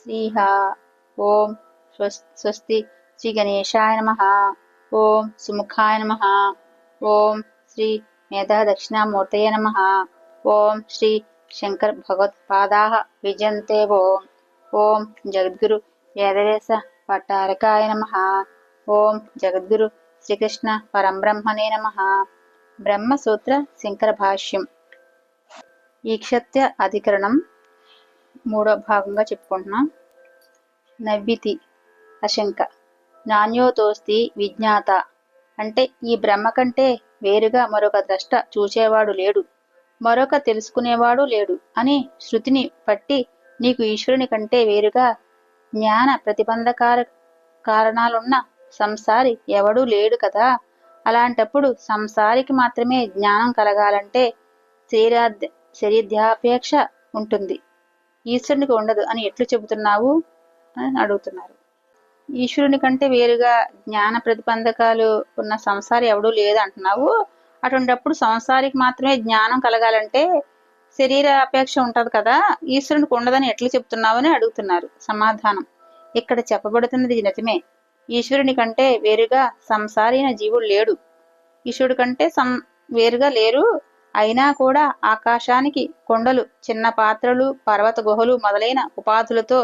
శ్రీహ ఓం స్వస్తి శ్రీ గణేశాయ నమ ఓం సుముఖాయ నమ ఓం శ్రీ మేధా దక్షిణామూర్తయ నమ ఓం శ్రీ శంకర్ భగవత్పాదా విజంతే ఓం ఓం జగద్గురు వేదవేశ పట్టారకాయ నమ ఓం జగద్గురు శ్రీకృష్ణ పరంబ్రహ్మణే నమ బ్రహ్మసూత్ర శంకర భాష్యం ఈక్షత్య అధికరణం మూడో భాగంగా చెప్పుకుంటున్నాం. నవ్వితి అశంక. నాణ్యోతోస్తి విజ్ఞాత. అంటే ఈ బ్రహ్మ కంటే వేరుగా మరొక ద్రష్ట చూచేవాడు లేడు. మరొక తెలుసుకునేవాడు లేడు అని శృతిని పట్టి నీకు ఈశ్వరుని కంటే వేరుగా జ్ఞాన ప్రతిబంధకార కారణాలున్న సంసారి ఎవడూ లేడు కదా. అలాంటప్పుడు సంసారికి మాత్రమే జ్ఞానం కలగాలంటే శరీరాధ్య శరీరాధ్యాపేక్ష ఉంటుంది. ఈశ్వరునికి ఉండదు అని ఎట్లు చెబుతున్నావు అని అడుగుతున్నారు. ఈశ్వరుని కంటే వేరుగా జ్ఞాన ప్రతిబంధకాలు ఉన్న సంసారి ఎవడూ లేదు అంటున్నావు. సంసారికి మాత్రమే జ్ఞానం కలగాలంటే శరీర అపేక్ష ఉంటది కదా. ఈశ్వరునికి ఉండదని ఎట్లా చెబుతున్నావు అని అడుగుతున్నారు. సమాధానం. ఇక్కడ చెప్పబడుతున్నది నిజమే. ఈశ్వరుని కంటే వేరుగా సంసారైన జీవుడు లేడు. ఈశ్వరుడి కంటే సం వేరుగా లేరు. అయినా కూడా ఆకాశానికి కొండలు చిన్న పాత్రలు పర్వత గుహలు మొదలైన ఉపాధులతో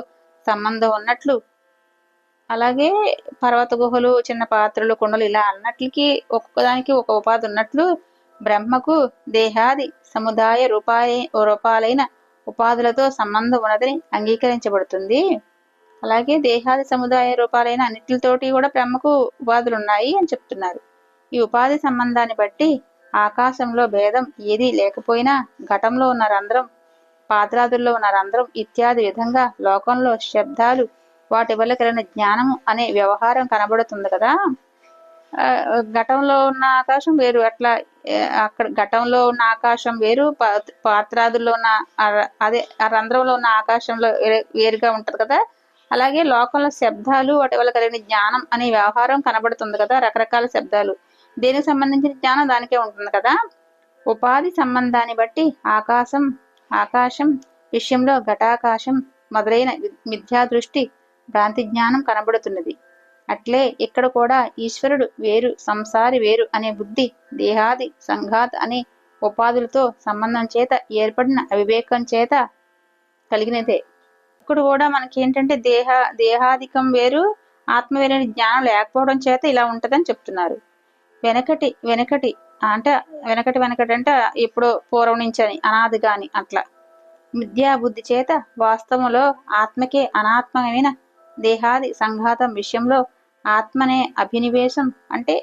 సంబంధం ఉన్నట్లు. అలాగే పర్వత గుహలు చిన్న పాత్రలు కొండలు ఇలా అన్నట్లకి ఒక్కొక్కదానికి ఒక ఉపాధి ఉన్నట్లు బ్రహ్మకు దేహాది సముదాయ రూపాయి రూపాలైన ఉపాధులతో సంబంధం ఉన్నదని అంగీకరించబడుతుంది. అలాగే దేహాది సముదాయ రూపాలైన అన్నిటితోటి కూడా బ్రహ్మకు ఉపాధులు ఉన్నాయి అని చెప్తున్నారు. ఈ ఉపాధి సంబంధాన్ని బట్టి ఆకాశంలో భేదం ఏదీ లేకపోయినా ఘటంలో ఉన్న రంధ్రం పాత్రాదుల్లో ఉన్న రంధ్రం ఇత్యాది విధంగా లోకంలో శబ్దాలు వాటి వల్ల కలిగిన జ్ఞానము అనే వ్యవహారం కనబడుతుంది కదా. ఘటంలో ఉన్న ఆకాశం వేరు అట్లా అక్కడ ఘటంలో ఉన్న ఆకాశం వేరు పాత్రాదుల్లో ఉన్న అదే ఆ రంధ్రంలో ఉన్న ఆకాశంలో వేరుగా ఉంటది కదా. అలాగే లోకంలో శబ్దాలు వాటి వల్ల కలిగిన జ్ఞానం అనే వ్యవహారం కనబడుతుంది కదా రకరకాల శబ్దాలు. దేనికి సంబంధించిన జ్ఞానం దానికే ఉంటుంది కదా? ఉపాధి సంబంధాన్ని బట్టి ఆకాశం ఆకాశం విషయంలో ఘటాకాశం మొదలైన మిథ్యా దృష్టి భ్రాంతి జ్ఞానం కనబడుతున్నది. అట్లే ఇక్కడ కూడా ఈశ్వరుడు వేరు సంసారి వేరు అనే బుద్ధి దేహాది సంఘాత్ అనే ఉపాధులతో సంబంధం చేత ఏర్పడిన అవివేకం చేత కలిగినదే. ఇక్కడ కూడా మనకి ఏంటంటే దేహ దేహాధికం వేరు ఆత్మ వేరే జ్ఞానం లేకపోవడం చేత ఇలా ఉంటదని చెప్తున్నారు. వెనకటి వెనకటి అంటే వెనకటి వెనకటి అంటే ఇప్పుడు పూర్వం నుంచి అని అనాది గాని అట్లా. విద్యా బుద్ధి చేత వాస్తవంలో ఆత్మకే అనాత్మకమైన దేహాది సంఘాతం విషయంలో ఆత్మనే అభినివేశం అంటే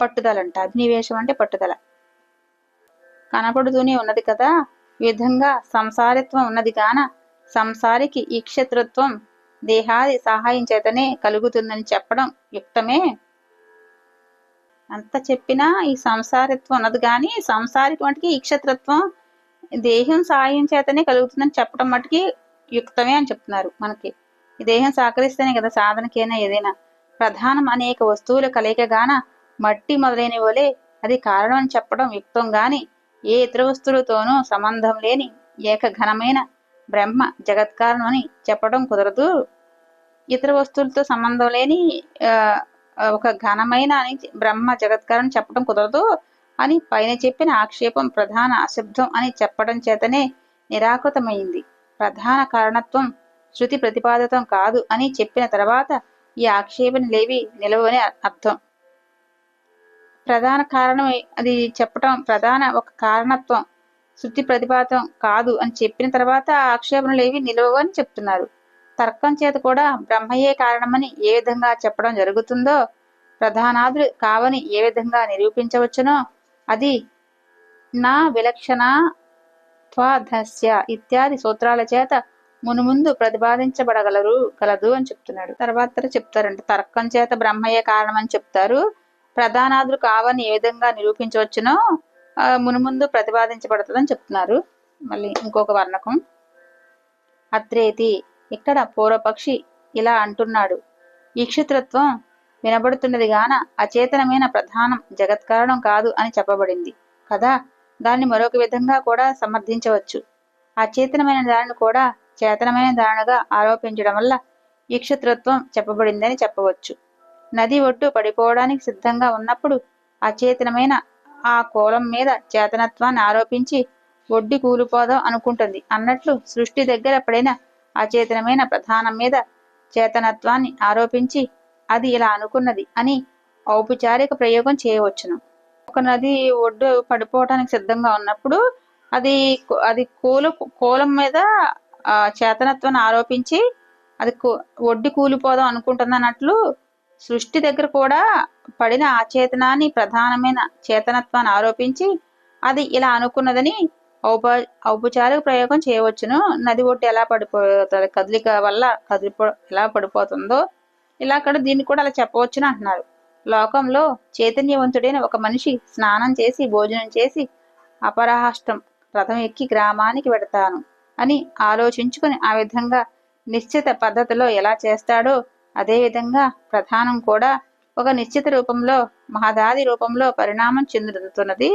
పట్టుదలంట అభినివేశం అంటే పట్టుదల. కనపడుతూనే ఉన్నది కదా ఈ విధంగా సంసారిత్వం ఉన్నది గాన సంసారికి ఈక్షతృత్వం దేహాది సహాయం చేతనే కలుగుతుందని చెప్పడం యుక్తమే. అంత చెప్పినా ఈ సంసారిత్వం ఉన్నది కానీ సంసారికి మటుకి క్షత్రత్వం దేహం సాయం చేతనే కలుగుతుందని చెప్పడం మటుకి యుక్తమే అని చెప్తున్నారు మనకి. ఈ దేహం సహకరిస్తేనే కదా సాధనకైనా ఏదైనా ప్రధానం అనేక వస్తువుల కలయికగాన మట్టి మొదలైన వలె అది కారణం అని చెప్పడం యుక్తం గాని ఏ ఇతర వస్తువులతోనూ సంబంధం లేని ఏక ఘనమైన బ్రహ్మ జగత్కారణం అని చెప్పడం కుదరదు. ఇతర వస్తువులతో సంబంధం లేని ఒక ఘనమైన అని బ్రహ్మ జగత్కారణం చెప్పడం కుదరదు అని పైన చెప్పిన ఆక్షేపం ప్రధాన అశబ్దం అని చెప్పడం చేతనే నిరాకృతమైంది. ప్రధాన కారణత్వం శృతి ప్రతిపాదితం కాదు అని చెప్పిన తర్వాత ఈ ఆక్షేపణ లేవి నిలవని అర్థం. ప్రధాన కారణం అది చెప్పటం ప్రధాన ఒక కారణత్వం. శృతి ప్రతిపాదం కాదు అని చెప్పిన తర్వాత ఆ ఆక్షేపణలు ఏవి అని చెప్తున్నారు. తర్కం చేత కూడా బ్రహ్మయే కారణమని ఏ విధంగా చెప్పడం జరుగుతుందో ప్రధానాదులు కావని ఏ విధంగా నిరూపించవచ్చునో అది నా విలక్షణ త్వాధస్య ఇత్యాది సూత్రాల చేత మునుముందు ప్రతిపాదించబడగలరు గలదు అని చెప్తున్నాడు. తర్వాత చెప్తారంట తర్కం చేత బ్రహ్మయ్య కారణం అని చెప్తారు. ప్రధానాదులు కావని ఏ విధంగా నిరూపించవచ్చునో మునుముందు ప్రతిపాదించబడుతుందని చెప్తున్నారు. మళ్ళీ ఇంకొక వర్ణకం. అత్రేతి ఇక్కడ పూర్వపక్షి ఇలా అంటున్నాడు? ఈక్షితృత్వం వినబడుతున్నది గాన అచేతనమైన ప్రధానం జగత్కారణం కాదు అని చెప్పబడింది. కదా? దాన్ని మరొక విధంగా కూడా సమర్థించవచ్చు. అచేతనమైన దానిని కూడా చేతనమైన దానిగా ఆరోపించడం వల్ల ఈక్షతృత్వం చెప్పబడిందని చెప్పవచ్చు. నది ఒడ్డు పడిపోవడానికి సిద్ధంగా ఉన్నప్పుడు అచేతనమైన ఆ కోలం మీద చేతనత్వాన్ని ఆరోపించి ఒడ్డి కూలిపోదాం అనుకుంటుంది. అన్నట్లు సృష్టి దగ్గర పడిన అచేతనమైన ప్రధానం మీద చేతనత్వాన్ని ఆరోపించి అది ఇలా అనుకున్నది అని ఔపచారిక ప్రయోగం చేయవచ్చును. ఒక నది ఒడ్డు పడిపోవటానికి సిద్ధంగా ఉన్నప్పుడు అది అది కూలు కూలం మీద ఆ చేతనత్వాన్ని ఆరోపించి అది ఒడ్డు కూలిపోదాం అనుకుంటుంది అన్నట్లు సృష్టి దగ్గర కూడా పడిన ఆచేతనాన్ని ప్రధానమైన చేతనత్వాన్ని ఆరోపించి అది ఇలా అనుకున్నదని ఔప ఔపచారిక ప్రయోగం చేయవచ్చును. నది ఒడ్డు ఎలా పడిపోతుంది కదలిక వల్ల కదిలిపో ఎలా పడిపోతుందో ఇలా అక్కడ దీన్ని కూడా అలా చెప్పవచ్చును అంటున్నారు. లోకంలో చైతన్యవంతుడైన ఒక మనిషి స్నానం చేసి భోజనం చేసి అపరాహష్టం రథం ఎక్కి గ్రామానికి వెడతాను అని ఆలోచించుకుని ఆ విధంగా నిశ్చిత పద్ధతిలో ఎలా చేస్తాడో అదేవిధంగా ప్రధానం కూడా ఒక నిశ్చిత రూపంలో మహదాది రూపంలో పరిణామం చెందుతున్నది.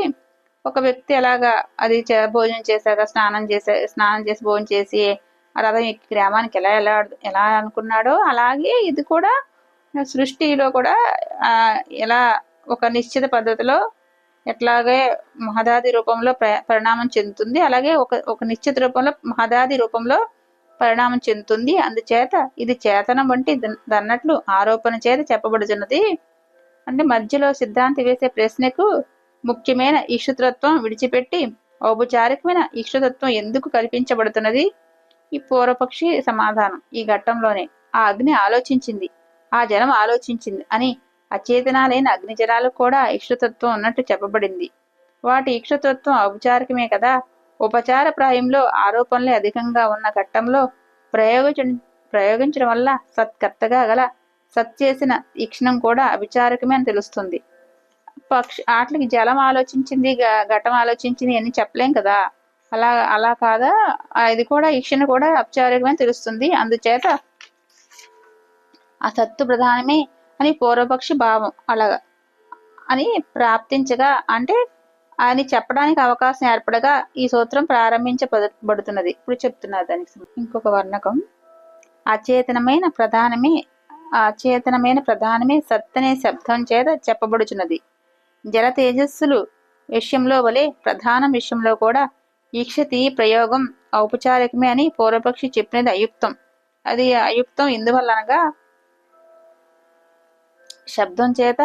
ఒక వ్యక్తి ఎలాగా అది భోజనం చేశాక స్నానం చేసే స్నానం చేసి భోజనం చేసి ఆ రథం ఎక్కి గ్రామానికి ఎలా ఎలా ఎలా అనుకున్నాడో అలాగే ఇది కూడా సృష్టిలో కూడా ఎలా ఒక నిశ్చిత పద్ధతిలో ఎట్లాగే మహదాది రూపంలో పరిణామం చెందుతుంది. అలాగే ఒక ఒక నిశ్చిత రూపంలో మహదాది రూపంలో పరిణామం చెందుతుంది. అందుచేత ఇది చేతనం వంటి దన్నట్లు ఆరోపణ చేత చెప్పబడుతున్నది అంటే మధ్యలో సిద్ధాంతి వేసే ప్రశ్నకు ముఖ్యమైన ఇక్షుతత్వం విడిచిపెట్టి ఔపచారికమైన ఇక్షుతత్వం ఎందుకు కల్పించబడుతున్నది? ఈ పూర్వపక్షి సమాధానం ఈ ఘట్టంలోనే. ఆ అగ్ని ఆలోచించింది. ఆ జనం ఆలోచించింది అని అచేతనాలైన అగ్నిజలాలు కూడా ఇక్షుతత్వం ఉన్నట్టు చెప్పబడింది. వాటి ఇక్షుతత్వం ఔపచారికమే కదా? ఉపచార ప్రాయంలో ఆరోపణలే అధికంగా ఉన్న ఘట్టంలో ప్రయోగించ ప్రయోగించడం వల్ల సత్కర్తగా గల సత్ చేసిన ఈక్షణం కూడా అభిచారకమే అని తెలుస్తుంది. పక్షి ఆటలకి జలం ఆలోచించింది ఘటం ఆలోచించింది అని చెప్పలేం కదా. అలా అలా కాదా? ఇది కూడా ఇక్షణ కూడా అపచారకమే తెలుస్తుంది. అందుచేత ఆ సత్తు ప్రధానమే అని పూర్వపక్షి భావం. అలాగా అని ప్రాప్తించగా అంటే అని చెప్పడానికి అవకాశం ఏర్పడగా ఈ సూత్రం ప్రారంభించబడుతున్నది. ఇప్పుడు చెప్తున్నారు దానికి ఇంకొక వర్ణకం. అచేతనమైన ప్రధానమే అచేతనమైన ప్రధానమే సత్తనే శబ్దం చేత చెప్పబడుచున్నది. జల తేజస్సులు విషయంలో వలె ప్రధానం విషయంలో కూడా ఈక్షతి ప్రయోగం ఔపచారికమే అని పూర్వపక్షి చెప్పినది అయుక్తం. అది అయుక్తం ఎందువల్లనగా శబ్దం చేత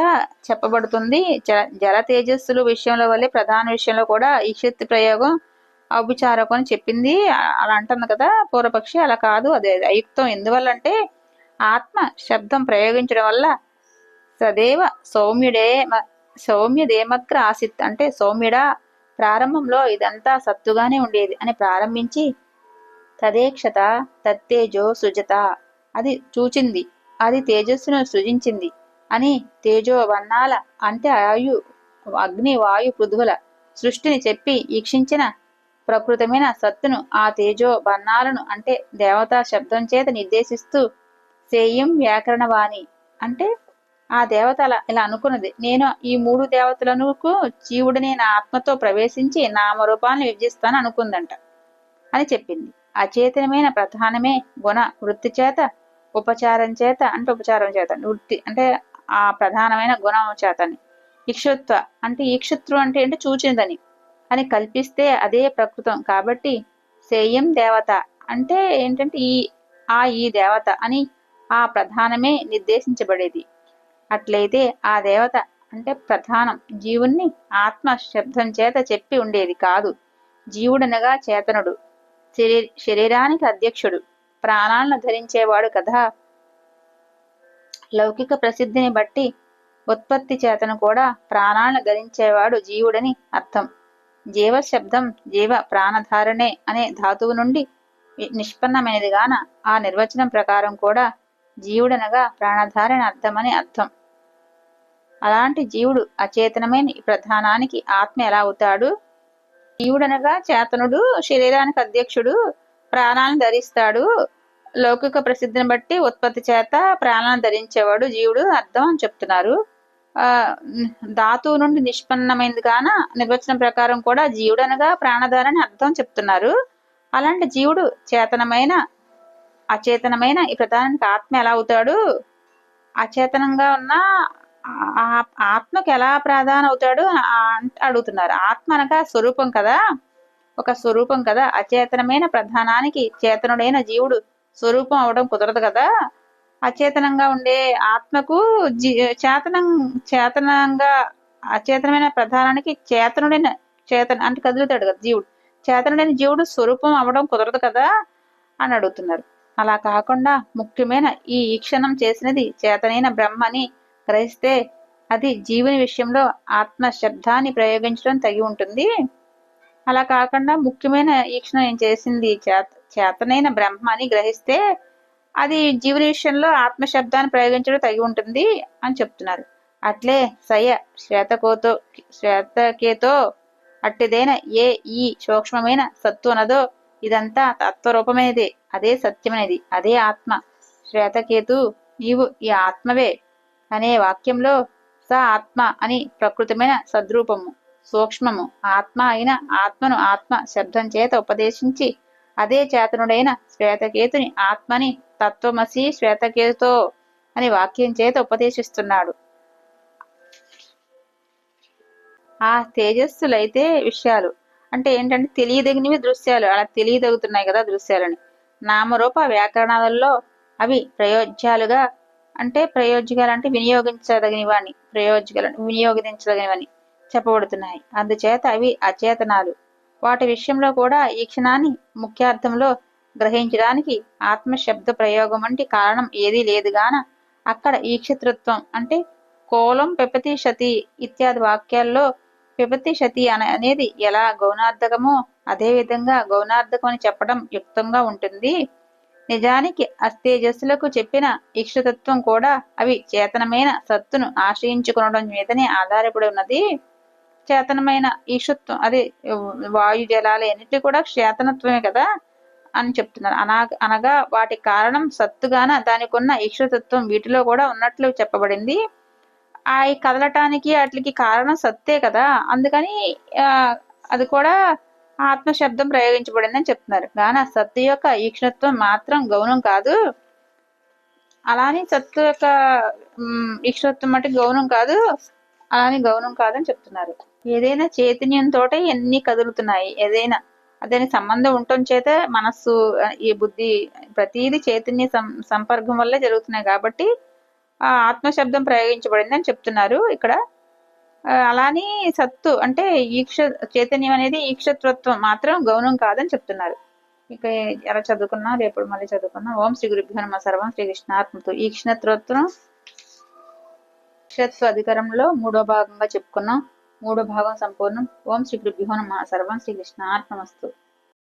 చెప్పబడుతుంది జల తేజస్సులు విషయంలో వల్లే ప్రధాన విషయంలో కూడా ఈక్షతి ప్రయోగం ఔపచారకం అని చెప్పింది. అలా అంటుంది కదా పూర్వపక్షి అలా కాదు. అదే అయుక్తం ఎందువల్లంటే ఆత్మ శబ్దం ప్రయోగించడం వల్ల సదేవ సౌమ్యుడే సౌమ్యదేమగ్ర ఆసిత్. అంటే సౌమ్యుడా ప్రారంభంలో ఇదంతా సత్తుగానే ఉండేది అని ప్రారంభించి తదేక్షత తత్తేజో సృజత. అది చూచింది అది తేజస్సును సృజించింది అని తేజో వర్ణాల అంటే ఆయు అగ్ని వాయు పృథువుల సృష్టిని చెప్పి ఈక్షించిన ప్రకృతమైన సత్తును ఆ తేజో వర్ణాలను అంటే దేవతా శబ్దం చేత నిర్దేశిస్తూ సేయం వ్యాకరణవాణి అంటే ఆ దేవత ఇలా అనుకున్నది. నేను ఈ మూడు దేవతలను జీవుడిని నా ఆత్మతో ప్రవేశించి నామరూపాలను విభజిస్తాను అనుకుందంట. అని చెప్పింది. అచేతనమైన ప్రధానమే గుణ వృత్తి చేత ఉపచారం చేత అంటే ఉపచారం చేత. వృత్తి అంటే ఆ ప్రధానమైన గుణం చేతని. ఇక్షుత్వ అంటే ఈక్షుత్వం అంటే ఏంటి? చూచిందని అని కల్పిస్తే అదే ప్రకృతం. కాబట్టి సేయం దేవత అంటే ఏంటంటే ఈ ఆ ఈ దేవత అని ఆ ప్రధానమే నిర్దేశించబడేది. అట్లయితే ఆ దేవత అంటే ప్రధానం జీవుణ్ణి ఆత్మ శబ్దం చేత చెప్పి ఉండేది కాదు. జీవుడనగా చేతనుడు శరీరానికి అధ్యక్షుడు ప్రాణాలను ధరించేవాడు కదా. లౌకిక ప్రసిద్ధిని బట్టి ఉత్పత్తి చేతను కూడా ప్రాణాలను ధరించేవాడు జీవుడని అర్థం. జీవ శబ్దం జీవ ప్రాణధారణే అనే ధాతువు నుండి నిష్పన్నమైనదిగాన ఆ నిర్వచనం ప్రకారం కూడా జీవుడనగా ప్రాణధారణ అర్థమని అర్థం. అలాంటి జీవుడు అచేతనమైన ప్రధానానికి ఆత్మ ఎలా అవుతాడు? జీవుడనగా చేతనుడు శరీరానికి అధ్యక్షుడు ప్రాణాలను ధరిస్తాడు. లౌకిక ప్రసిద్ధిని బట్టి ఉత్పత్తి చేత ప్రాణాలను ధరించేవాడు జీవుడు అర్థం అని చెప్తున్నారు. ఆ ధాతువు నుండి నిష్పన్నమైంది కాన నిర్వచనం ప్రకారం కూడా జీవుడనగా ప్రాణధారని అర్థం చెప్తున్నారు. అలాంటి జీవుడు చేతనమైన అచేతనమైన ఈ ప్రధానానికి ఆత్మ ఎలా అవుతాడు? అచేతనంగా ఉన్న ఆత్మకు ఎలా ప్రధాన అవుతాడు అడుగుతున్నారు. ఆత్మ అనగా స్వరూపం కదా? ఒక స్వరూపం కదా? అచేతనమైన ప్రధానానికి చేతనుడైన జీవుడు స్వరూపం అవడం కుదరదు కదా? అచేతనంగా ఉండే ఆత్మకు జీ చేతనం చేతనంగా అచేతనమైన ప్రధానానికి చేతనుడైన చేతన అంటే కదులుతాడు కదా జీవుడు. చేతనుడైన జీవుడు స్వరూపం అవడం కుదరదు కదా? అని అడుగుతున్నారు. అలా కాకుండా ముఖ్యమైన ఈ ఈక్షణం చేసినది చేతనైన బ్రహ్మని గ్రహిస్తే అది జీవుని విషయంలో ఆత్మ శబ్దాన్ని ప్రయోగించడం తగి ఉంటుంది. అలా కాకుండా ముఖ్యమైన ఈక్షణ ఏం చేసింది? చేత చేతనైన బ్రహ్మ అని గ్రహిస్తే అది జీవుని విషయంలో ఆత్మ శబ్దాన్ని ప్రయోగించడం తగి ఉంటుంది అని చెప్తున్నారు. అట్లే సయ శ్వేతకోతో శ్వేతకేతో అట్టిదైన ఏ ఈ సూక్ష్మమైన సత్వనదో ఇదంతా తత్వరూపమైనదే. అదే సత్యమైనది. అదే ఆత్మ. శ్వేతకేతు నీవు ఈ ఆత్మవే. అనే వాక్యంలో స ఆత్మ అని ప్రకృతమైన సద్రూపము సూక్ష్మము. ఆత్మ అయిన ఆత్మను ఆత్మ శబ్దం చేత ఉపదేశించి అదే చేతనుడైన శ్వేతకేతుని ఆత్మని తత్వమసి శ్వేతకేతుతో అని వాక్యం చేత ఉపదేశిస్తున్నాడు. ఆ తేజస్సులైతే విషయాలు. అంటే ఏంటంటే తెలియదగినవి దృశ్యాలు. అలా తెలియదగుతున్నాయి కదా దృశ్యాలని. నామరూప వ్యాకరణాలలో అవి ప్రయోజ్యాలుగా అంటే ప్రయోజకాలు అంటే వినియోగించదగినవని ప్రయోజకాలు వినియోగించదగినవని చెప్పబడుతున్నాయి. అందుచేత అవి అచేతనాలు. వాటి విషయంలో కూడా ఈ క్షణాన్ని ముఖ్యార్థంలో గ్రహించడానికి ఆత్మ శబ్ద ప్రయోగం వంటి కారణం ఏదీ లేదు గాన అక్కడ ఈక్షతృత్వం అంటే కోలం పెపతి శతి ఇత్యాది వాక్యాల్లో పిపతి శతి అనేది ఎలా గౌనార్థకమో అదేవిధంగా గౌనార్థకం అని చెప్పడం యుక్తంగా ఉంటుంది. నిజానికి అస్తేజస్సులకు చెప్పిన ఇక్షతత్వం కూడా అవి చేతనమైన సత్తును ఆశ్రయించుకునడం మీదనే ఆధారపడి ఉన్నది. చేతనమైన ఈషత్వం అదే వాయు జలాలు అన్నిటి కూడా క్షేతనత్వమే కదా అని చెప్తున్నారు. అనా అనగా వాటి కారణం సత్తుగాన దానికి ఉన్న ఈక్షతత్వం వీటిలో కూడా ఉన్నట్లు చెప్పబడింది. ఆ కదలటానికి వాటికి కారణం సత్తే కదా. అందుకని అది కూడా ఆత్మశబ్దం ప్రయోగించబడిందని చెప్తున్నారు. కానీ ఆ సత్తు యొక్క ఈక్షణత్వం మాత్రం గౌనం కాదు. అలానే సత్తు యొక్క ఈక్షణత్వం అంటే గౌనం కాదు. అలానే గౌనం కాదని చెప్తున్నారు. ఏదైనా చైతన్యంతో ఎన్ని కదులుతున్నాయి. ఏదైనా అదే సంబంధం ఉండటం చేత మనస్సు ఈ బుద్ధి ప్రతిదీ చైతన్య సంపర్కం వల్లే జరుగుతున్నాయి కాబట్టి ఆ ఆత్మశబ్దం ప్రయోగించబడింది అని చెప్తున్నారు ఇక్కడ. అలానే సత్తు అంటే ఈక్ష చైతన్యం అనేది ఈక్షత్వత్వం మాత్రం గౌనం కాదని చెప్తున్నారు. ఇక ఎలా చదువుకున్నా రేపు మళ్ళీ చదువుకున్నా ఓం శ్రీ గురుభ్యో నమ సర్వం శ్రీ కృష్ణాత్మతో ఈక్షణత్వత్వం ఈక్షత్వ అధికారంలో మూడో భాగంగా చెప్పుకున్నాం. మూడో భాగం సంపూర్ణం. ఓం శ్రీ గురుభ్యో నమ సర్వం శ్రీ కృష్ణార్పణమస్తు.